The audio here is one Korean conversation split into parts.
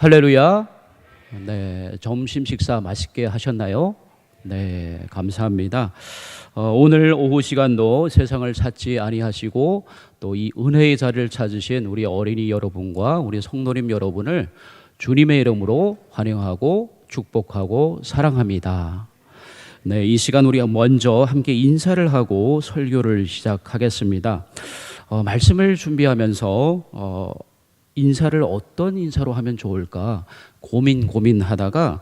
할렐루야. 네, 점심 식사 맛있게 하셨나요? 네, 감사합니다. 어, 오늘 오후 시간도 세상을 찾지 아니하시고 또 이 은혜의 자리를 찾으신 우리 어린이 여러분과 우리 성도님 여러분을 주님의 이름으로 환영하고 축복하고 사랑합니다. 네, 이 시간 우리가 먼저 함께 인사를 하고 설교를 시작하겠습니다. 어, 말씀을 준비하면서 어, 인사를 어떤 인사로 하면 좋을까 고민 고민하다가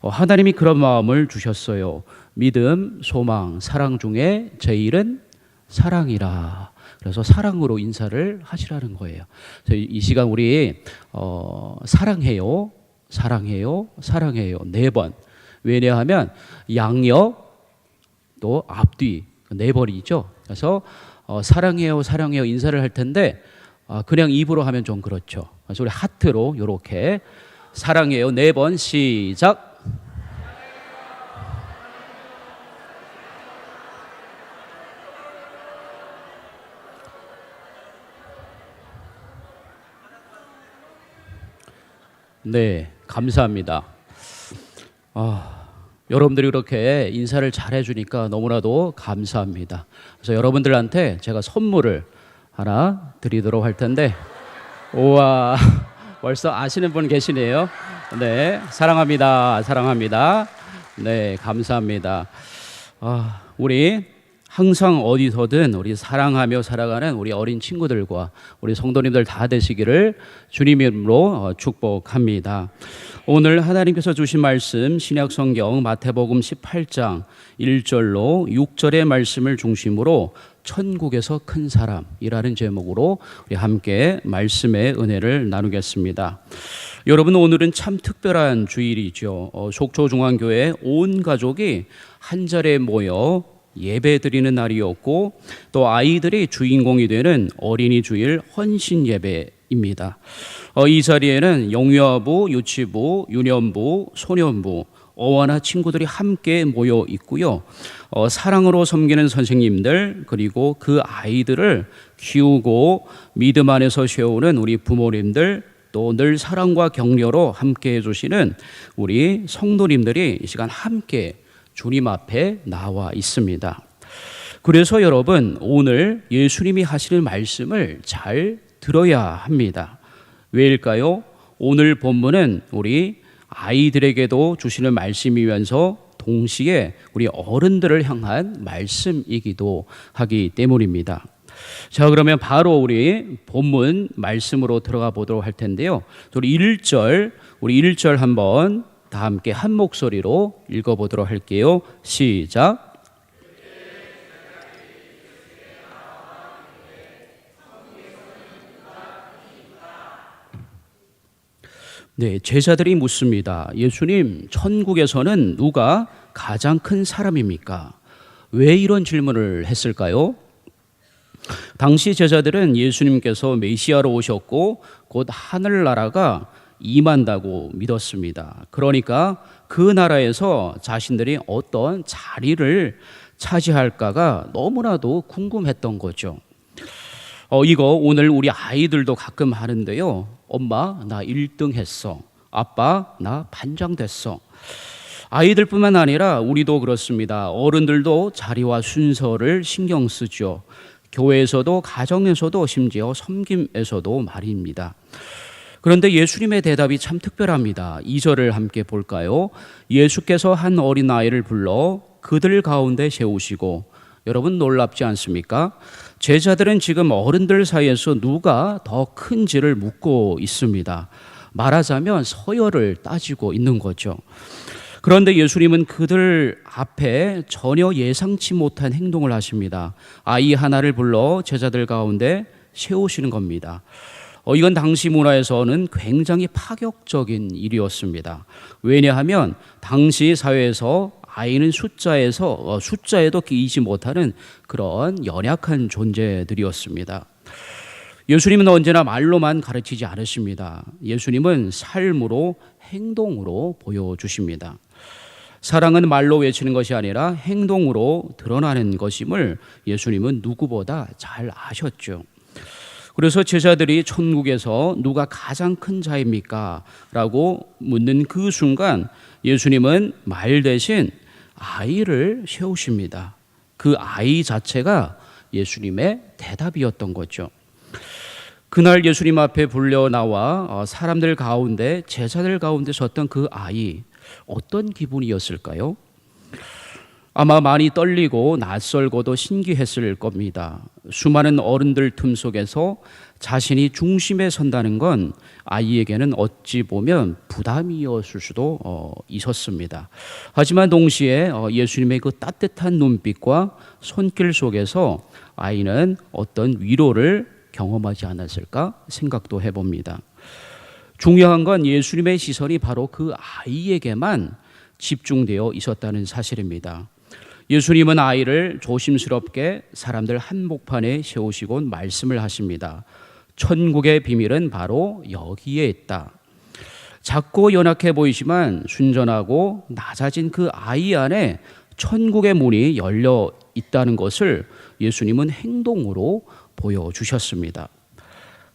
어, 하나님이 그런 마음을 주셨어요. 믿음, 소망, 사랑 중에 제일은 사랑이라. 그래서 사랑으로 인사를 하시라는 거예요. 이 시간 우리 어, 사랑해요, 사랑해요, 사랑해요 네 번. 왜냐하면 양옆 또 앞뒤 네 번이죠. 그래서 어, 사랑해요, 사랑해요 인사를 할 텐데 아, 그냥 입으로 하면 좀 그렇죠. 그래서 우리 하트로 이렇게 사랑해요 네 번 시작. 네, 감사합니다. 아, 여러분들이 이렇게 인사를 잘 해주니까 너무나도 감사합니다. 그래서 여러분들한테 제가 선물을 하나 드리도록 할 텐데, 우와, 벌써 아시는 분 계시네요. 네, 사랑합니다. 사랑합니다. 네, 감사합니다. 아, 우리 항상 어디서든 우리 사랑하며 살아가는 우리 어린 친구들과 우리 성도님들 다 되시기를 주님 이름으로 어, 축복합니다. 오늘 하나님께서 주신 말씀 신약 성경 마태복음 18장 1절로 6절의 말씀을 중심으로 천국에서 큰 사람이라는 제목으로 우리 함께 말씀의 은혜를 나누겠습니다. 여러분 오늘은 참 특별한 주일이죠. 어, 속초중앙교회 온 가족이 한 자리에 모여 예배 드리는 날이었고 또 아이들이 주인공이 되는 어린이 주일 헌신 예배입니다. 어, 이 자리에는 영유아부, 유치부, 유년부, 소년부, 어와나 친구들이 함께 모여 있고요. 어, 사랑으로 섬기는 선생님들 그리고 그 아이들을 키우고 믿음 안에서 세우는 우리 부모님들 또 늘 사랑과 격려로 함께 해주시는 우리 성도님들이 이 시간 함께 주님 앞에 나와 있습니다. 그래서 여러분 오늘 예수님이 하시는 말씀을 잘 들어야 합니다. 왜일까요? 오늘 본문은 우리 아이들에게도 주시는 말씀이면서 동시에 우리 어른들을 향한 말씀이기도 하기 때문입니다. 자, 그러면 바로 우리 본문 말씀으로 들어가 보도록 할 텐데요. 우리 1절, 우리 1절 한번 다 함께 한 목소리로 읽어 보도록 할게요. 시작. 네, 제자들이 묻습니다. 예수님, 천국에서는 누가 가장 큰 사람입니까? 왜 이런 질문을 했을까요? 당시 제자들은 예수님께서 메시아로 오셨고 곧 하늘나라가 임한다고 믿었습니다. 그러니까 그 나라에서 자신들이 어떤 자리를 차지할까가 너무나도 궁금했던 거죠. 어, 이거 오늘 우리 아이들도 가끔 하는데요. 엄마, 나 1등 했어. 아빠, 나 반장 됐어. 아이들뿐만 아니라 우리도 그렇습니다. 어른들도 자리와 순서를 신경 쓰죠. 교회에서도 가정에서도 심지어 섬김에서도 말입니다. 그런데 예수님의 대답이 참 특별합니다. 2절을 함께 볼까요? 예수께서 한 어린아이를 불러 그들 가운데 세우시고 여러분 놀랍지 않습니까? 제자들은 지금 어른들 사이에서 누가 더 큰지를 묻고 있습니다. 말하자면 서열을 따지고 있는 거죠. 그런데 예수님은 그들 앞에 전혀 예상치 못한 행동을 하십니다. 아이 하나를 불러 제자들 가운데 세우시는 겁니다. 어, 이건 당시 문화에서는 굉장히 파격적인 일이었습니다. 왜냐하면 당시 사회에서 아이는 숫자에서 어, 숫자에도 끼이지 못하는 그런 연약한 존재들이었습니다. 예수님은 언제나 말로만 가르치지 않으십니다. 예수님은 삶으로 행동으로 보여주십니다. 사랑은 말로 외치는 것이 아니라 행동으로 드러나는 것임을 예수님은 누구보다 잘 아셨죠. 그래서 제자들이 천국에서 누가 가장 큰 자입니까? 라고 묻는 그 순간 예수님은 말 대신 아이를 세우십니다. 그 아이 자체가 예수님의 대답이었던 거죠. 그날 예수님 앞에 불려 나와 어, 사람들 가운데 제자들 가운데 섰던 그 아이 어떤 기분이었을까요? 아마 많이 떨리고 낯설고도 신기했을 겁니다. 수많은 어른들 틈 속에서 자신이 중심에 선다는 건 아이에게는 어찌 보면 부담이었을 수도 어, 있었습니다. 하지만 동시에 어, 예수님의 그 따뜻한 눈빛과 손길 속에서 아이는 어떤 위로를 경험하지 않았을까 생각도 해봅니다. 중요한 건 예수님의 시선이 바로 그 아이에게만 집중되어 있었다는 사실입니다. 예수님은 아이를 조심스럽게 사람들 한복판에 세우시곤 말씀을 하십니다. 천국의 비밀은 바로 여기에 있다. 작고 연약해 보이지만 순전하고 낮아진 그 아이 안에 천국의 문이 열려 있다는 것을 예수님은 행동으로 보여주셨습니다.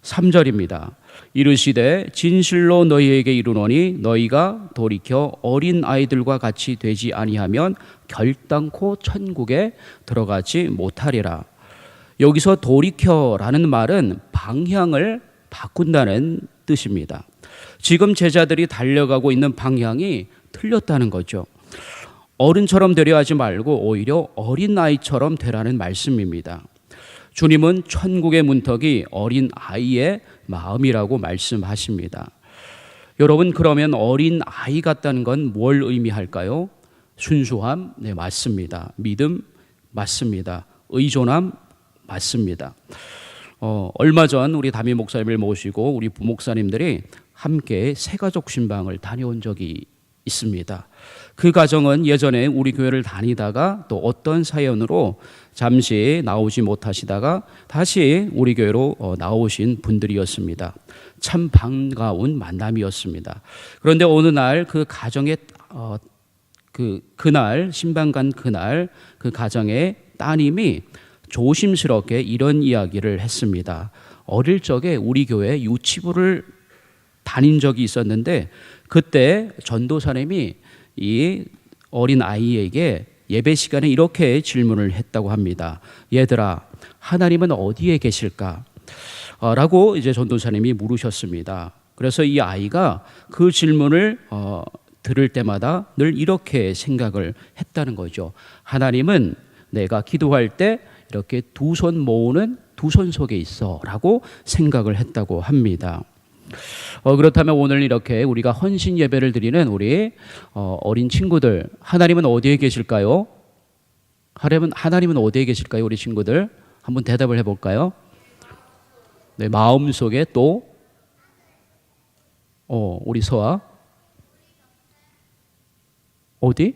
3절입니다. 이르시되 진실로 너희에게 이르노니 너희가 돌이켜 어린 아이들과 같이 되지 아니하면 결단코 천국에 들어가지 못하리라. 여기서 돌이켜라는 말은 방향을 바꾼다는 뜻입니다. 지금 제자들이 달려가고 있는 방향이 틀렸다는 거죠. 어른처럼 되려 하지 말고 오히려 어린 아이처럼 되라는 말씀입니다. 주님은 천국의 문턱이 어린 아이의 마음이라고 말씀하십니다. 여러분 그러면 어린 아이 같다는 건 뭘 의미할까요? 순수함, 네 맞습니다. 믿음 맞습니다. 의존함 맞습니다. 어, 얼마 전 우리 담임 목사님을 모시고 우리 부목사님들이 함께 새가족 신방을 다녀온 적이 있습니다. 그 가정은 예전에 우리 교회를 다니다가 또 어떤 사연으로 잠시 나오지 못하시다가 다시 우리 교회로 어, 나오신 분들이었습니다. 참 반가운 만남이었습니다. 그런데 어느 날 그 가정의 어, 그 그날 신방 간 그날 그 가정의 따님이 조심스럽게 이런 이야기를 했습니다. 어릴 적에 우리 교회 유치부를 다닌 적이 있었는데 그때 전도사님이 이 어린 아이에게 예배 시간에 이렇게 질문을 했다고 합니다. 얘들아, 하나님은 어디에 계실까? 어, 라고 이제 전도사님이 물으셨습니다. 그래서 이 아이가 그 질문을 어, 들을 때마다 늘 이렇게 생각을 했다는 거죠. 하나님은 내가 기도할 때 이렇게 두 손 모으는 두 손 속에 있어 라고 생각을 했다고 합니다. 어, 그렇다면 오늘 이렇게 우리가 헌신 예배를 드리는 우리 어, 어린 친구들 하나님은 어디에 계실까요? 하나님은 하나님은 어디에 계실까요, 우리 친구들? 한번 대답을 해볼까요? 네, 마음 속에 또 어, 우리 서아 어디?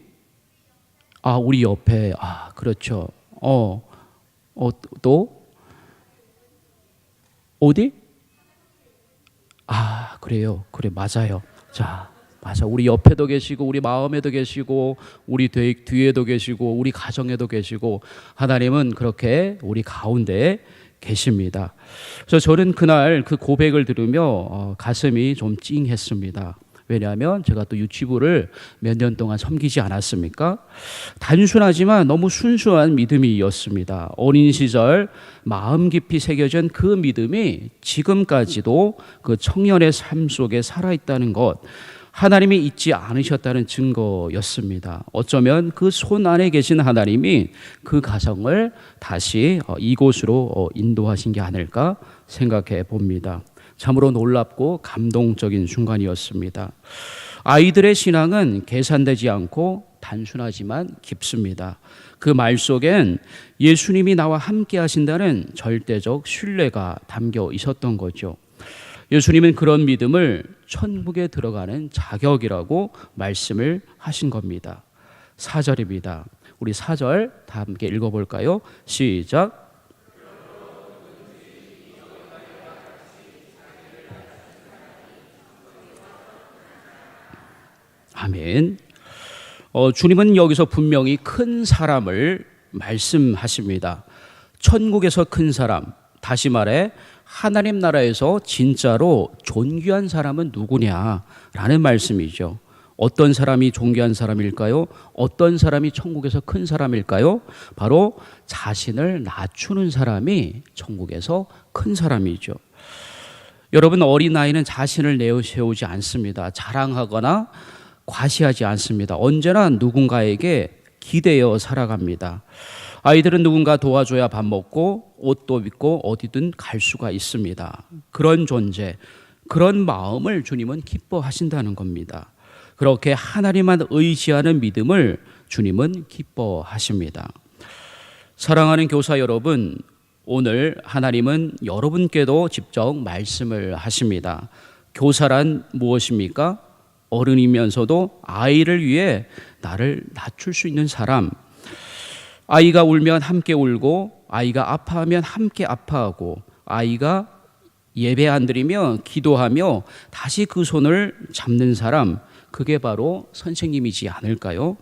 아, 우리 옆에 아, 그렇죠. 어, 어, 또 어디? 아, 그래요. 그래, 맞아요. 자, 맞아. 우리 옆에도 계시고, 우리 마음에도 계시고, 우리 뒤, 뒤에도 계시고, 우리 가정에도 계시고, 하나님은 그렇게 우리 가운데 계십니다. 그래서 저는 그날 그 고백을 들으며 어, 가슴이 좀 찡했습니다. 왜냐하면 제가 또 유치부를 몇 년 동안 섬기지 않았습니까? 단순하지만 너무 순수한 믿음이었습니다. 어린 시절 마음 깊이 새겨진 그 믿음이 지금까지도 그 청년의 삶 속에 살아있다는 것. 하나님이 잊지 않으셨다는 증거였습니다. 어쩌면 그 손 안에 계신 하나님이 그 가정을 다시 어, 이곳으로 어, 인도하신 게 아닐까 생각해 봅니다. 참으로 놀랍고 감동적인 순간이었습니다. 아이들의 신앙은 계산되지 않고 단순하지만 깊습니다. 그 말 속엔 예수님이 나와 함께 하신다는 절대적 신뢰가 담겨 있었던 거죠. 예수님은 그런 믿음을 천국에 들어가는 자격이라고 말씀을 하신 겁니다. 4절입니다. 우리 4절 다 함께 읽어볼까요? 시작. 아멘. 어, 주님은 여기서 분명히 큰 사람을 말씀하십니다. 천국에서 큰 사람, 다시 말해 하나님 나라에서 진짜로 존귀한 사람은 누구냐라는 말씀이죠. 어떤 사람이 존귀한 사람일까요? 어떤 사람이 천국에서 큰 사람일까요? 바로 자신을 낮추는 사람이 천국에서 큰 사람이죠. 여러분 어린 아이는 자신을 내세우지 않습니다. 자랑하거나 과시하지 않습니다. 언제나 누군가에게 기대어 살아갑니다. 아이들은 누군가 도와줘야 밥 먹고 옷도 입고 어디든 갈 수가 있습니다. 그런 존재, 그런 마음을 주님은 기뻐하신다는 겁니다. 그렇게 하나님만 의지하는 믿음을 주님은 기뻐하십니다. 사랑하는 교사 여러분, 오늘 하나님은 여러분께도 직접 말씀을 하십니다. 교사란 무엇입니까? 어른이면서도 아이를 위해 나를 낮출 수 있는 사람. 아이가 울면 함께 울고, 아이가 아파하면 함께 아파하고, 아이가 예배 안 드리면 기도하며 다시 그 손을 잡는 사람. 그게 바로 선생님이지 않을까요?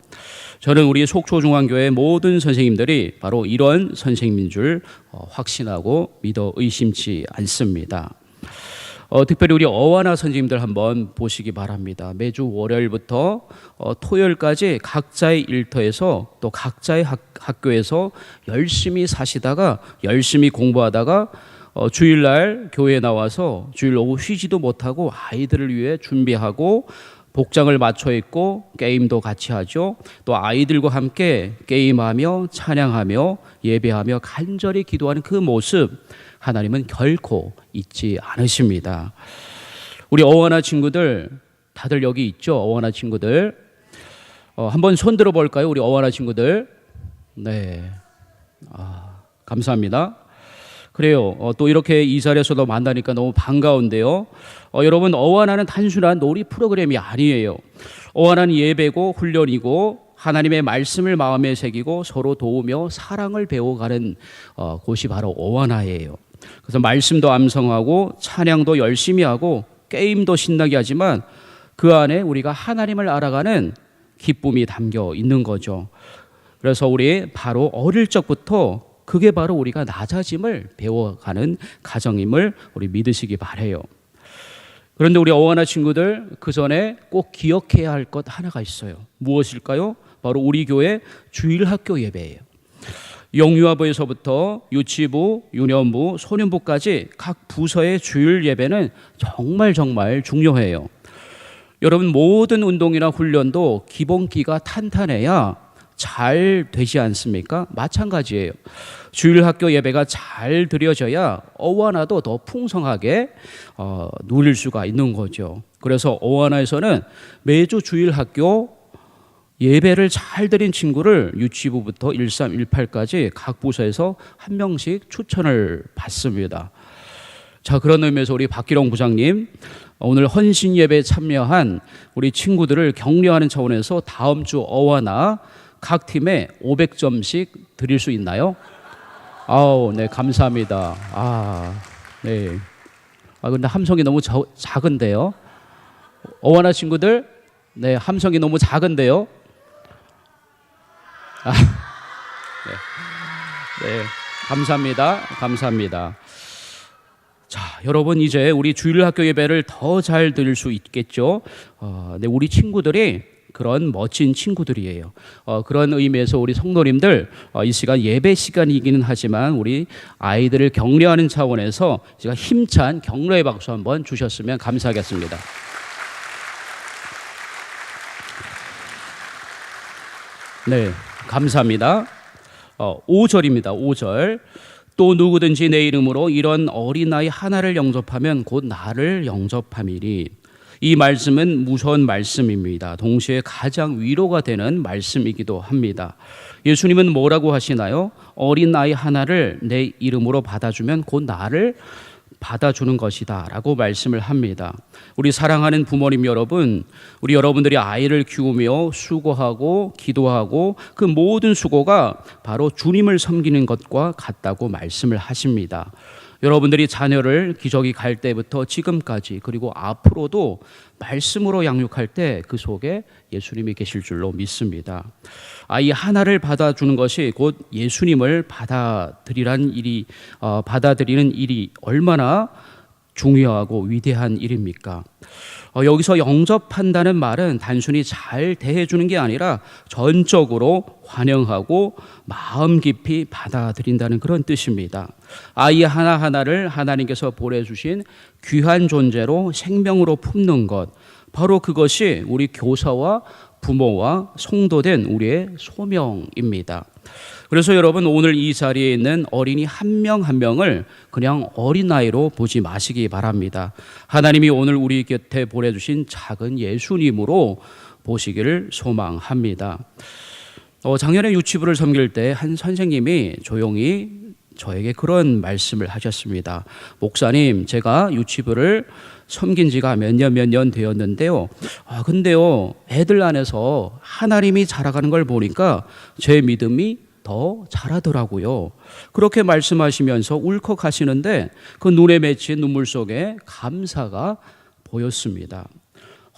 저는 우리 속초중앙교회 모든 선생님들이 바로 이런 선생님인 줄 어, 확신하고 믿어 의심치 않습니다. 어, 특별히 우리 어와나 선생님들 한번 보시기 바랍니다. 매주 월요일부터 어, 토요일까지 각자의 일터에서 또 각자의 학, 학교에서 열심히 사시다가 열심히 공부하다가 어, 주일날 교회에 나와서 주일 오후 쉬지도 못하고 아이들을 위해 준비하고 복장을 맞춰 입고 게임도 같이 하죠. 또 아이들과 함께 게임하며 찬양하며 예배하며 간절히 기도하는 그 모습 하나님은 결코 잊지 않으십니다. 우리 어원아 친구들 다들 여기 있죠? 어원아 친구들 어, 한번 손 들어 볼까요? 우리 어원아 친구들 네, 아, 감사합니다. 그래요. 어, 또 이렇게 이 자리에서도 만나니까 너무 반가운데요. 어, 여러분 어원하는 단순한 놀이 프로그램이 아니에요. 어원하는 예배고 훈련이고 하나님의 말씀을 마음에 새기고 서로 도우며 사랑을 배워가는 어, 곳이 바로 어원하예요. 그래서 말씀도 암송하고 찬양도 열심히 하고 게임도 신나게 하지만 그 안에 우리가 하나님을 알아가는 기쁨이 담겨 있는 거죠. 그래서 우리 바로 어릴 적부터 그게 바로 우리가 낮아짐을 배워가는 가정임을 우리 믿으시기 바래요. 그런데 우리 어원아 친구들 그 전에 꼭 기억해야 할 것 하나가 있어요. 무엇일까요? 바로 우리 교회 주일 학교 예배예요. 영유아부에서부터 유치부, 유년부, 소년부까지 각 부서의 주일 예배는 정말 정말 중요해요. 여러분 모든 운동이나 훈련도 기본기가 탄탄해야 잘 되지 않습니까? 마찬가지예요. 주일 학교 예배가 잘 드려져야 어와나도 더 풍성하게 어, 누릴 수가 있는 거죠. 그래서 어와나에서는 매주 주일 학교 예배를 잘 드린 친구를 유치부부터 1318까지 각 부서에서 한 명씩 추천을 받습니다. 자, 그런 의미에서 우리 박기롱 부장님 오늘 헌신 예배에 참여한 우리 친구들을 격려하는 차원에서 다음 주 어와나 각 팀에 500점씩 드릴 수 있나요? 아우, 네, 감사합니다. 아, 네. 아, 근데 함성이 너무 자, 작은데요. 어원아 친구들, 네, 함성이 너무 작은데요. 아, 네, 네, 감사합니다. 감사합니다. 자, 여러분 이제 우리 주일 학교 예배를 더 잘 드릴 수 있겠죠. 어, 네, 우리 친구들이 그런 멋진 친구들이에요. 어, 그런 의미에서 우리 성도님들 어, 이 시간 예배 시간이기는 하지만 우리 아이들을 격려하는 차원에서 제가 힘찬 격려의 박수 한번 주셨으면 감사하겠습니다. 네, 감사합니다. 어, 5절입니다. 5절. 또 누구든지 내 이름으로 이런 어린아이 하나를 영접하면 곧 나를 영접함이리. 이 말씀은 무서운 말씀입니다. 동시에 가장 위로가 되는 말씀이기도 합니다. 예수님은 뭐라고 하시나요? 어린아이 하나를 내 이름으로 받아주면 곧 나를 받아주는 것이다 라고 말씀을 합니다. 우리 사랑하는 부모님 여러분, 우리 여러분들이 아이를 키우며 수고하고 기도하고 그 모든 수고가 바로 주님을 섬기는 것과 같다고 말씀을 하십니다. 여러분들이 자녀를 기저귀 갈 때부터 지금까지 그리고 앞으로도 말씀으로 양육할 때 그 속에 예수님이 계실 줄로 믿습니다. 아이 하나를 받아주는 것이 곧 예수님을 받아들이란 일이 어, 받아들이는 일이 얼마나 중요하고 위대한 일입니까? 어, 여기서 영접한다는 말은 단순히 잘 대해주는 게 아니라 전적으로 환영하고 마음 깊이 받아들인다는 그런 뜻입니다. 아이 하나하나를 하나님께서 보내주신 귀한 존재로 생명으로 품는 것, 바로 그것이 우리 교사와 부모와 성도된 우리의 소명입니다. 그래서 여러분 오늘 이 자리에 있는 어린이 한명한 명을 그냥 어린아이로 보지 마시기 바랍니다. 하나님이 오늘 우리 곁에 보내주신 작은 예수님으로 보시기를 소망합니다. 어, 작년에 유치부를 섬길 때 한 선생님이 조용히 저에게 그런 말씀을 하셨습니다. 목사님, 제가 유치부를 섬긴 지가 몇 년 몇 년 되었는데요. 아, 근데요, 애들 안에서 하나님이 자라가는 걸 보니까 제 믿음이 더 잘하더라고요. 그렇게 말씀하시면서 울컥하시는데 그 눈에 맺힌 눈물 속에 감사가 보였습니다.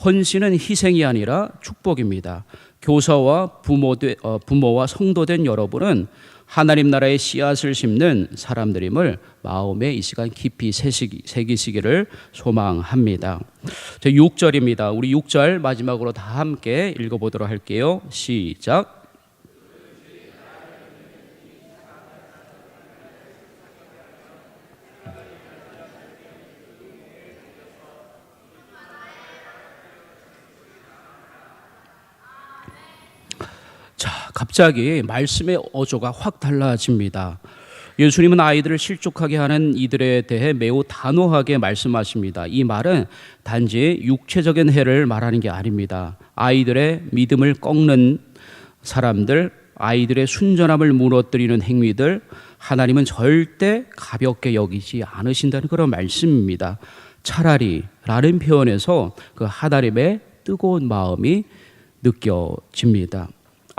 헌신은 희생이 아니라 축복입니다. 교사와 부모되, 어, 부모와 성도된 여러분은 하나님 나라의 씨앗을 심는 사람들임을 마음에 이 시간 깊이 새기시기를 소망합니다. 제 6절입니다. 우리 6절 마지막으로 다 함께 읽어보도록 할게요. 시작. 자, 갑자기 말씀의 어조가 확 달라집니다. 예수님은 아이들을 실족하게 하는 이들에 대해 매우 단호하게 말씀하십니다. 이 말은 단지 육체적인 해를 말하는 게 아닙니다. 아이들의 믿음을 꺾는 사람들, 아이들의 순전함을 무너뜨리는 행위들, 하나님은 절대 가볍게 여기지 않으신다는 그런 말씀입니다. 차라리 라는 표현에서 그 하나님의 뜨거운 마음이 느껴집니다.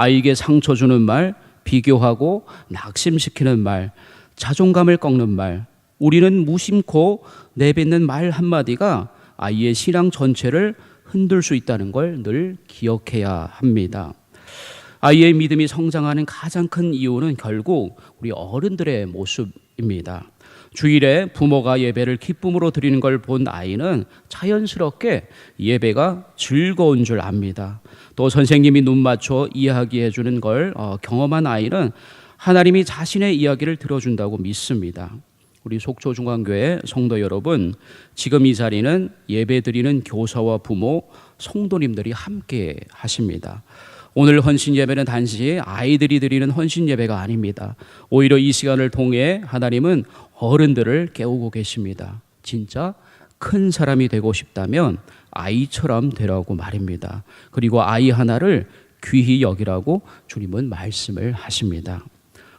아이에게 상처 주는 말, 비교하고 낙심시키는 말, 자존감을 꺾는 말, 우리는 무심코 내뱉는 말 한마디가 아이의 신앙 전체를 흔들 수 있다는 걸 늘 기억해야 합니다. 아이의 믿음이 성장하는 가장 큰 이유는 결국 우리 어른들의 모습입니다. 주일에 부모가 예배를 기쁨으로 드리는 걸 본 아이는 자연스럽게 예배가 즐거운 줄 압니다. 또 선생님이 눈 맞춰 이야기해 주는 걸 어, 경험한 아이는 하나님이 자신의 이야기를 들어준다고 믿습니다. 우리 속초 중앙교회 성도 여러분, 지금 이 자리는 예배 드리는 교사와 부모, 성도님들이 함께 하십니다. 오늘 헌신 예배는 단지 아이들이 드리는 헌신 예배가 아닙니다. 오히려 이 시간을 통해 하나님은 어른들을 깨우고 계십니다. 진짜 큰 사람이 되고 싶다면 아이처럼 되라고 말입니다. 그리고 아이 하나를 귀히 여기라고 주님은 말씀을 하십니다.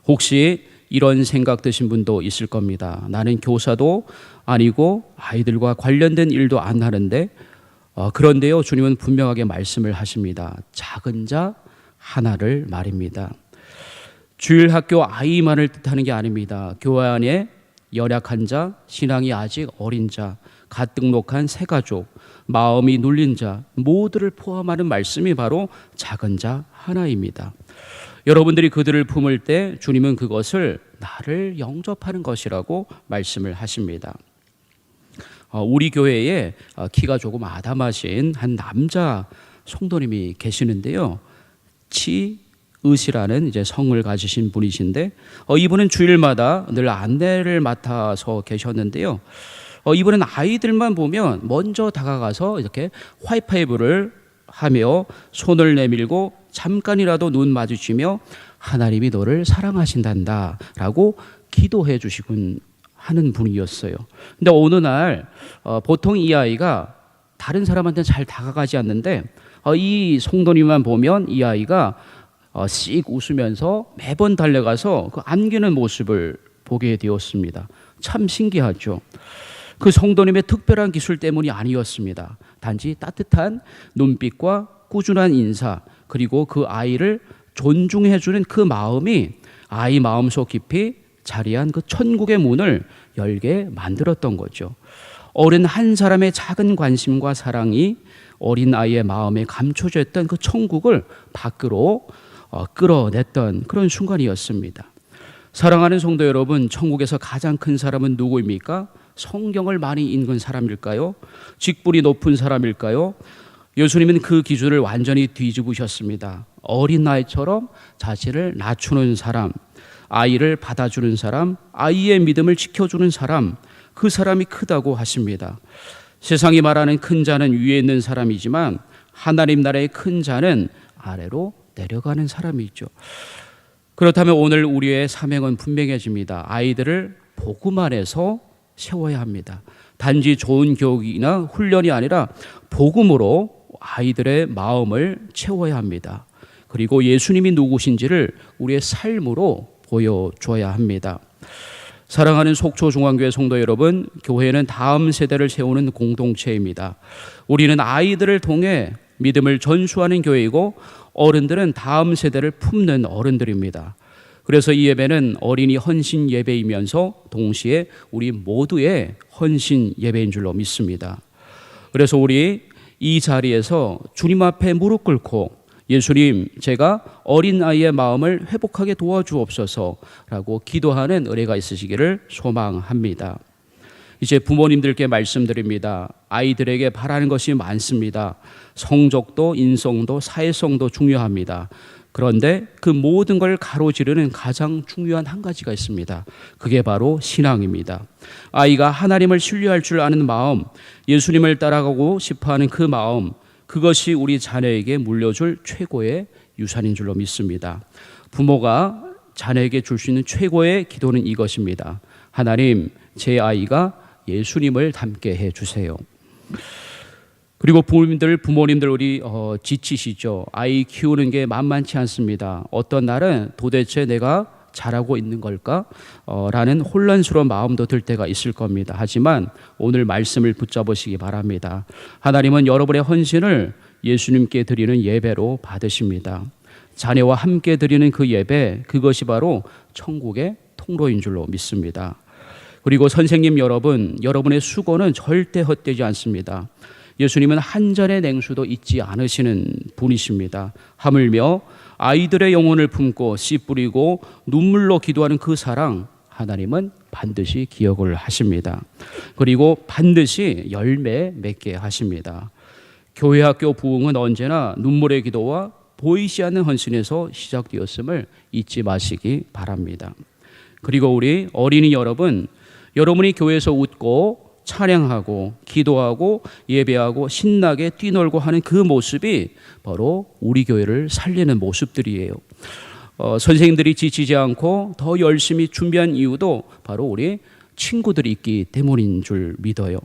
혹시 이런 생각 드신 분도 있을 겁니다. 나는 교사도 아니고 아이들과 관련된 일도 안 하는데 어, 그런데요, 주님은 분명하게 말씀을 하십니다. 작은 자 하나를 말입니다. 주일 학교 아이만을 뜻하는 게 아닙니다. 교회 안에 연약한 자, 신앙이 아직 어린 자, 갓 등록한 새 가족, 마음이 눌린 자 모두를 포함하는 말씀이 바로 작은 자 하나입니다. 여러분들이 그들을 품을 때 주님은 그것을 나를 영접하는 것이라고 말씀을 하십니다. 어, 우리 교회에 어, 키가 조금 아담하신 한 남자 성도님이 계시는데요. 치 의시라는 이제 성을 가지신 분이신데 어, 이분은 주일마다 늘 안내를 맡아서 계셨는데요. 어, 이분은 아이들만 보면 먼저 다가가서 이렇게 화이파이브를 하며 손을 내밀고 잠깐이라도 눈 마주치며 하나님이 너를 사랑하신단다라고 기도해 주시곤 하는 분이었어요. 근데 어느 날 어, 보통 이 아이가 다른 사람한테 잘 다가가지 않는데 어, 이 송도님만 보면 이 아이가 어, 씩 웃으면서 매번 달려가서 그 안기는 모습을 보게 되었습니다. 참 신기하죠. 그 성도님의 특별한 기술 때문이 아니었습니다. 단지 따뜻한 눈빛과 꾸준한 인사 그리고 그 아이를 존중해 주는 그 마음이 아이 마음속 깊이 자리한 그 천국의 문을 열게 만들었던 거죠. 어른 한 사람의 작은 관심과 사랑이 어린 아이의 마음에 감춰져 있던 그 천국을 밖으로 어, 끌어냈던 그런 순간이었습니다. 사랑하는 성도 여러분, 천국에서 가장 큰 사람은 누구입니까? 성경을 많이 읽은 사람일까요? 직분이 높은 사람일까요? 예수님은 그 기준을 완전히 뒤집으셨습니다. 어린 나이처럼 자신을 낮추는 사람, 아이를 받아주는 사람, 아이의 믿음을 지켜주는 사람, 그 사람이 크다고 하십니다. 세상이 말하는 큰 자는 위에 있는 사람이지만 하나님 나라의 큰 자는 아래로 내려가는 사람이죠. 그렇다면 오늘 우리의 사명은 분명해집니다. 아이들을 복음 안에서 세워야 합니다. 단지 좋은 교육이나 훈련이 아니라 복음으로 아이들의 마음을 채워야 합니다. 그리고 예수님이 누구신지를 우리의 삶으로 보여줘야 합니다. 사랑하는 속초중앙교회 성도 여러분, 교회는 다음 세대를 세우는 공동체입니다. 우리는 아이들을 통해 믿음을 전수하는 교회이고 어른들은 다음 세대를 품는 어른들입니다. 그래서 이 예배는 어린이 헌신 예배이면서 동시에 우리 모두의 헌신 예배인 줄로 믿습니다. 그래서 우리 이 자리에서 주님 앞에 무릎 꿇고 예수님, 제가 어린 아이의 마음을 회복하게 도와주옵소서라고 기도하는 은혜가 있으시기를 소망합니다. 이제 부모님들께 말씀드립니다. 아이들에게 바라는 것이 많습니다. 성적도 인성도 사회성도 중요합니다. 그런데 그 모든 걸 가로지르는 가장 중요한 한 가지가 있습니다. 그게 바로 신앙입니다. 아이가 하나님을 신뢰할 줄 아는 마음, 예수님을 따라가고 싶어 하는 그 마음, 그것이 우리 자녀에게 물려줄 최고의 유산인 줄로 믿습니다. 부모가 자녀에게 줄 수 있는 최고의 기도는 이것입니다. 하나님, 제 아이가 예수님을 닮게 해 주세요. 그리고 부모님들, 부모님들 우리 어, 지치시죠. 아이 키우는 게 만만치 않습니다. 어떤 날은 도대체 내가 잘하고 있는 걸까? 어, 라는 혼란스러운 마음도 들 때가 있을 겁니다. 하지만 오늘 말씀을 붙잡으시기 바랍니다. 하나님은 여러분의 헌신을 예수님께 드리는 예배로 받으십니다. 자녀와 함께 드리는 그 예배, 그것이 바로 천국의 통로인 줄로 믿습니다. 그리고 선생님 여러분, 여러분의 수고는 절대 헛되지 않습니다. 예수님은 한 잔의 냉수도 잊지 않으시는 분이십니다. 하물며 아이들의 영혼을 품고 씨 뿌리고 눈물로 기도하는 그 사랑 하나님은 반드시 기억을 하십니다. 그리고 반드시 열매 맺게 하십니다. 교회 학교 부흥은 언제나 눈물의 기도와 보이지 않는 헌신에서 시작되었음을 잊지 마시기 바랍니다. 그리고 우리 어린이 여러분, 여러분이 교회에서 웃고 찬양하고 기도하고 예배하고 신나게 뛰놀고 하는 그 모습이 바로 우리 교회를 살리는 모습들이에요. 어, 선생님들이 지치지 않고 더 열심히 준비한 이유도 바로 우리 친구들이 있기 때문인 줄 믿어요.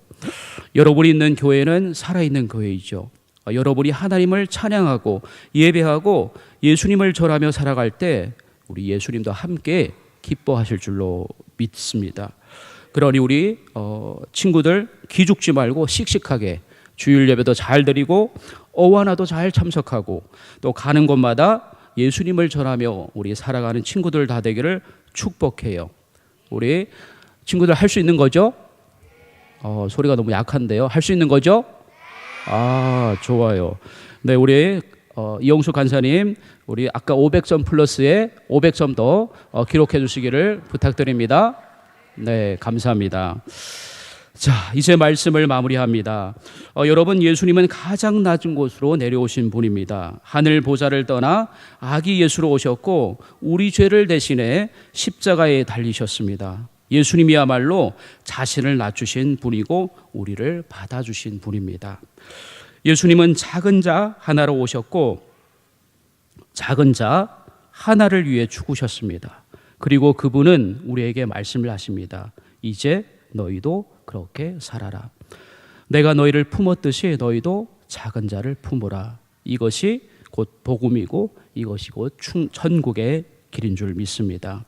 여러분이 있는 교회는 살아있는 교회이죠. 어, 여러분이 하나님을 찬양하고 예배하고 예수님을 절하며 살아갈 때 우리 예수님도 함께 기뻐하실 줄로 믿습니다. 그러니 우리 어, 친구들 기죽지 말고 씩씩하게 주일 예배도 잘 드리고 어와나도 잘 참석하고 또 가는 곳마다 예수님을 전하며 우리 살아가는 친구들 다 되기를 축복해요. 우리 친구들 할 수 있는 거죠? 어, 소리가 너무 약한데요. 할 수 있는 거죠? 아, 좋아요. 네, 우리 어, 이영수 간사님, 우리 아까 500점 플러스에 500점 더 어, 기록해 주시기를 부탁드립니다. 네, 감사합니다. 자, 이제 말씀을 마무리합니다. 어, 여러분, 예수님은 가장 낮은 곳으로 내려오신 분입니다. 하늘 보좌를 떠나 아기 예수로 오셨고, 우리 죄를 대신해 십자가에 달리셨습니다. 예수님이야말로 자신을 낮추신 분이고, 우리를 받아주신 분입니다. 예수님은 작은 자 하나로 오셨고, 작은 자 하나를 위해 죽으셨습니다. 그리고 그분은 우리에게 말씀을 하십니다. 이제 너희도 그렇게 살아라. 내가 너희를 품었듯이 너희도 작은 자를 품으라. 이것이 곧 복음이고 이것이 곧 천국의 길인 줄 믿습니다.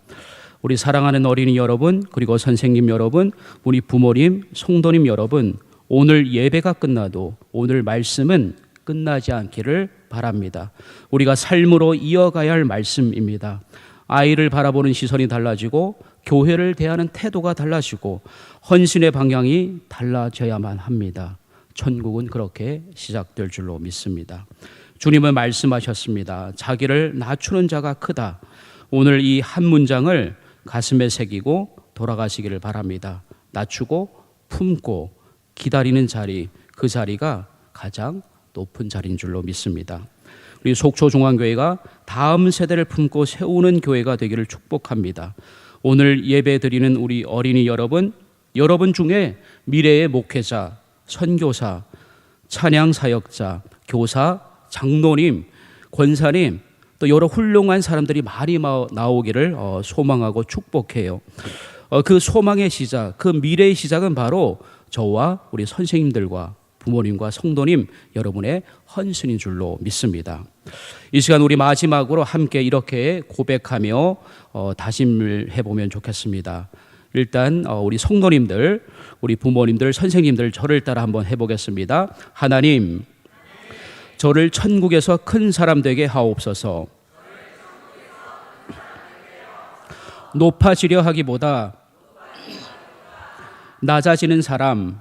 우리 사랑하는 어린이 여러분, 그리고 선생님 여러분, 우리 부모님, 성도님 여러분, 오늘 예배가 끝나도 오늘 말씀은 끝나지 않기를 바랍니다. 우리가 삶으로 이어가야 할 말씀입니다. 아이를 바라보는 시선이 달라지고 교회를 대하는 태도가 달라지고 헌신의 방향이 달라져야만 합니다. 천국은 그렇게 시작될 줄로 믿습니다. 주님은 말씀하셨습니다. 자기를 낮추는 자가 크다. 오늘 이 한 문장을 가슴에 새기고 돌아가시기를 바랍니다. 낮추고 품고 기다리는 자리, 그 자리가 가장 높은 자리인 줄로 믿습니다. 우리 속초 중앙교회가 다음 세대를 품고 세우는 교회가 되기를 축복합니다. 오늘 예배 드리는 우리 어린이 여러분, 여러분 중에 미래의 목회자, 선교사, 찬양 사역자, 교사, 장로님, 권사님, 또 여러 훌륭한 사람들이 많이 나오기를 어, 소망하고 축복해요. 어, 그 소망의 시작, 그 미래의 시작은 바로 저와 우리 선생님들과 부모님과 성도님 여러분의 헌신인 줄로 믿습니다. 이 시간 우리 마지막으로 함께 이렇게 고백하며 어, 다짐을 해보면 좋겠습니다. 일단 어, 우리 성도님들, 우리 부모님들, 선생님들 저를 따라 한번 해보겠습니다. 하나님, 저를 천국에서 큰 사람 되게 하옵소서. 높아지려 하기보다 낮아지는 사람,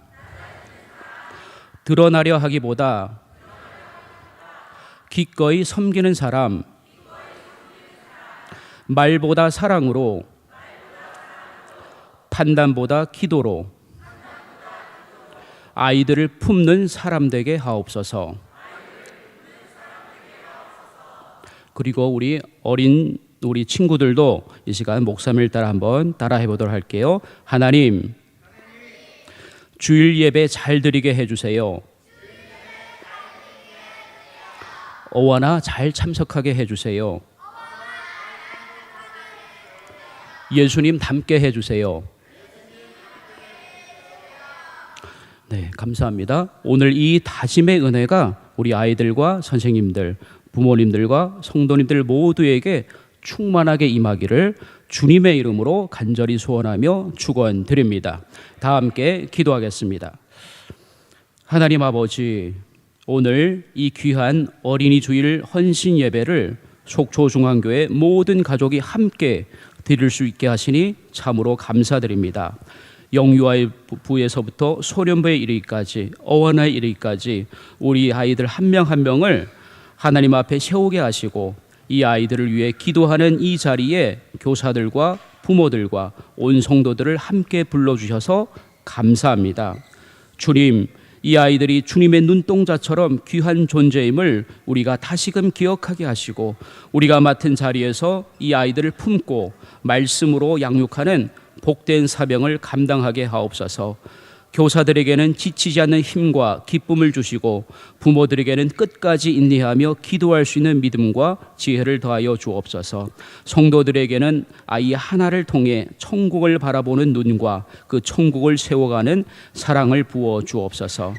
드러나려 하기보다 기꺼이 섬기는 사람, 말보다 사랑으로, 판단보다 기도로, 아이들을 품는 사람 되게 하옵소서. 그리고 우리 어린 우리 친구들도 이 시간 목사님을 따라 한번 따라 해 보도록 할게요. 하나님, 주일 예배 잘 드리게 해주세요. 어와나 잘 참석하게 해주세요. 예수님 닮게 해주세요. 네, 감사합니다. 오늘 이 다짐의 은혜가 우리 아이들과 선생님들, 부모님들과 성도님들 모두에게 충만하게 임하기를 주님의 이름으로 간절히 소원하며 축원드립니다. 다 함께 기도하겠습니다. 하나님 아버지, 오늘 이 귀한 어린이 주일 헌신 예배를 속초 중앙교회 모든 가족이 함께 드릴 수 있게 하시니 참으로 감사드립니다. 영유아의 부에서부터 소련부에 이르기까지 어원에 이르기까지 우리 아이들 한 명한 한 명을 하나님 앞에 세우게 하시고 이 아이들을 위해 기도하는 이 자리에 교사들과 부모들과 온 성도들을 함께 불러주셔서 감사합니다. 주님, 이 아이들이 주님의 눈동자처럼 귀한 존재임을 우리가 다시금 기억하게 하시고 우리가 맡은 자리에서 이 아이들을 품고 말씀으로 양육하는 복된 사명을 감당하게 하옵소서. 교사들에게는 지치지 않는 힘과 기쁨을 주시고 부모들에게는 끝까지 인내하며 기도할 수 있는 믿음과 지혜를 더하여 주옵소서. 성도들에게는 아이 하나를 통해 천국을 바라보는 눈과 그 천국을 세워가는 사랑을 부어 주옵소서.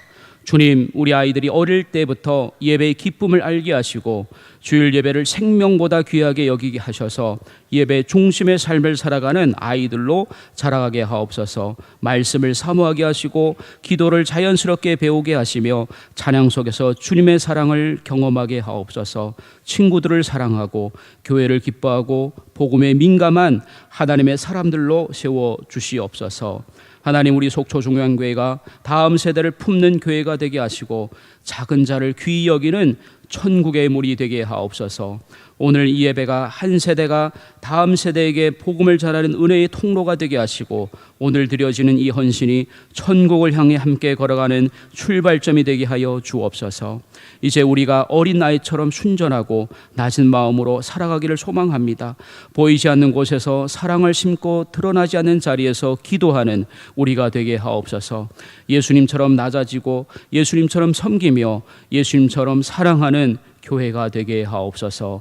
주님, 우리 아이들이 어릴 때부터 예배의 기쁨을 알게 하시고 주일 예배를 생명보다 귀하게 여기게 하셔서 예배 중심의 삶을 살아가는 아이들로 자라가게 하옵소서. 말씀을 사모하게 하시고 기도를 자연스럽게 배우게 하시며 찬양 속에서 주님의 사랑을 경험하게 하옵소서. 친구들을 사랑하고 교회를 기뻐하고 복음에 민감한 하나님의 사람들로 세워 주시옵소서. 하나님 우리 속초 중앙교회가 다음 세대를 품는 교회가 되게 하시고 작은 자를 귀히 여기는 천국의 물이 되게 하옵소서. 오늘 이 예배가 한 세대가 다음 세대에게 복음을 전하는 은혜의 통로가 되게 하시고 오늘 드려지는 이 헌신이 천국을 향해 함께 걸어가는 출발점이 되게 하여 주옵소서. 이제 우리가 어린 나이처럼 순전하고 낮은 마음으로 살아가기를 소망합니다. 보이지 않는 곳에서 사랑을 심고 드러나지 않는 자리에서 기도하는 우리가 되게 하옵소서. 예수님처럼 낮아지고 예수님처럼 섬기며 예수님처럼 사랑하는 교회가 되게 하옵소서